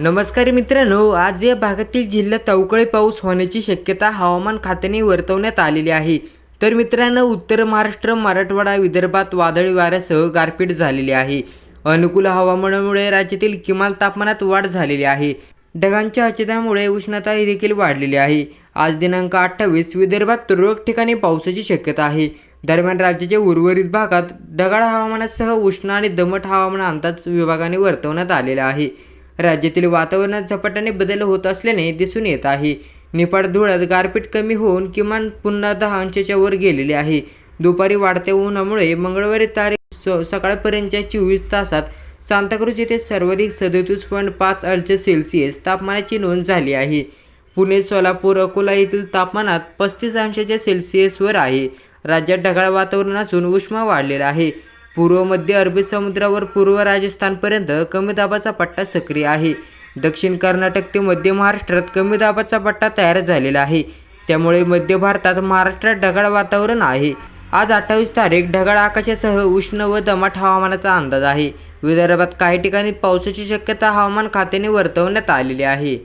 नमस्कार मित्रांनो आज या भागातील जिल्ह्यात अवकाळी पाऊस होण्याची शक्यता हवामान खात्याने वर्तवण्यात आलेली आहे. तर मित्रांनो उत्तर महाराष्ट्र मराठवाडा विदर्भात वादळी वाऱ्यासह गारपीट झालेली आहे. अनुकूल हवामानामुळे राज्यातील किमान तापमानात वाढ झालेली आहे. ढगांच्या अचेतामुळे उष्णता ही देखील वाढलेली आहे. आज दिनांक अठ्ठावीस विदर्भात तुरळक ठिकाणी पावसाची शक्यता आहे. दरम्यान राज्याच्या उर्वरित भागात ढगाळ हवामानासह उष्ण आणि दमट हवामान अंदाज विभागाने वर्तवण्यात आलेला आहे. राज्यातील वातावरणात झपाट्याने बदल होत असल्याने दिसून येत आहे. निपाड धुळ्यात गारपीट कमी होऊन किमान पुन्हा दहा अंशाच्या वर गेलेले आहे. दुपारी वाढत्या उन्हामुळे मंगळवारी तारीख स सकाळपर्यंतच्या चोवीस तासात सांताक्रूज येथे सर्वाधिक सदतीस पॉईंट पाच अंश सेल्सिअस तापमानाची नोंद झाली आहे. पुणे सोलापूर अकोला येथील तापमानात पस्तीस अंशाच्या सेल्सिअसवर आहे. राज्यात ढगाळ वातावरण असून उष्मा वाढलेला आहे. पूर्व मध्य अरबी समुद्रावर पूर्व राजस्थानपर्यंत कमी दाबाचा पट्टा सक्रिय आहे. दक्षिण कर्नाटक ते मध्य महाराष्ट्रात कमी दाबाचा पट्टा तयार झालेला आहे. त्यामुळे मध्य भारतात महाराष्ट्रात ढगाळ वातावरण आहे. आज अठ्ठावीस तारीख ढगाळ आकाशासह उष्ण व दमाट हवामानाचा अंदाज आहे. विदर्भात काही ठिकाणी पावसाची शक्यता हवामान खात्याने वर्तवण्यात आलेली आहे.